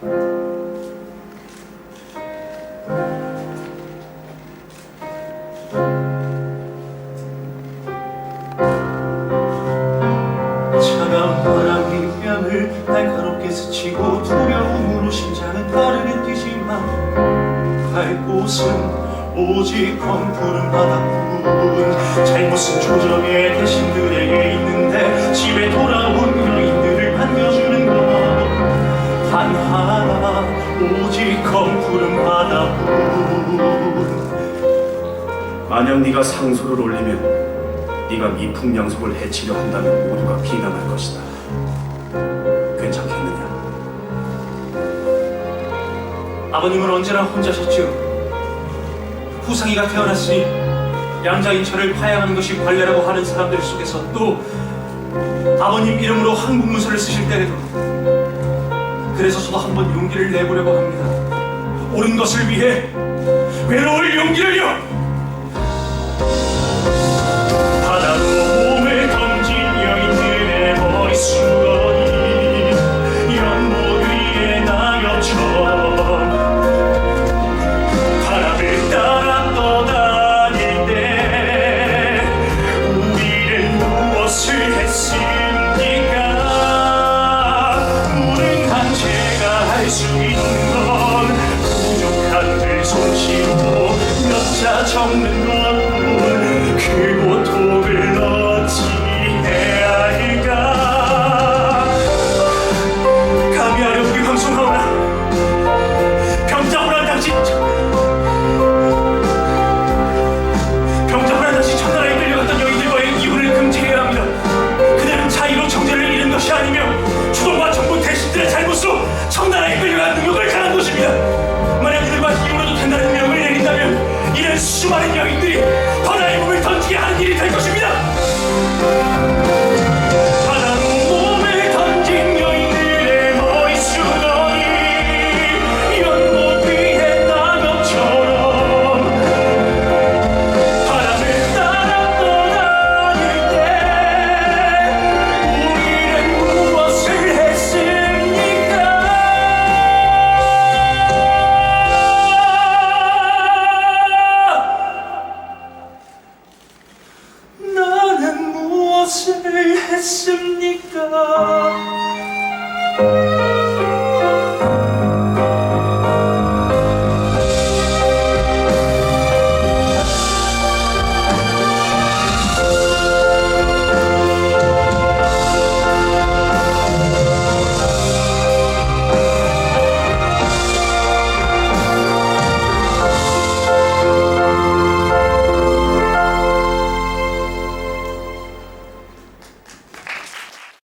차가운 바람이 뺨을 날카롭게 스치고 두려움으로 심장은 빠르게 뛰지만 갈 곳은 오직 검푸른 바다뿐 잘못은 조정의 대신들에게 있는데 집에 돌아 오직 검푸른 바다뿐 만약 네가 상소를 올리면 네가 미풍양속을 해치려 한다면 모두가 비난할 것이다. 괜찮겠느냐? 아버님은 언제나 혼자셨죠. 후상이가 태어났으니 양자인 저를 파양하는 것이 관례라고 하는 사람들 속에서 또 아버님 이름으로 한국 문서를 쓰실 때에도 그래서 저도 한번 용기를 내보려고 합니다. 옳은 것을 위해 외로울 용기를요. 수 있는 건 부족한 내 손시로 몇자 적는 것뿐 그 고통을 어찌 해야 할까? 청나라의 끌려간 능력을 가는 도시입니다. 만약 그들과 힘으로도 된다는 명을 내린다면 이런 수많은 영인들이 바다에 무엇을 했습니까?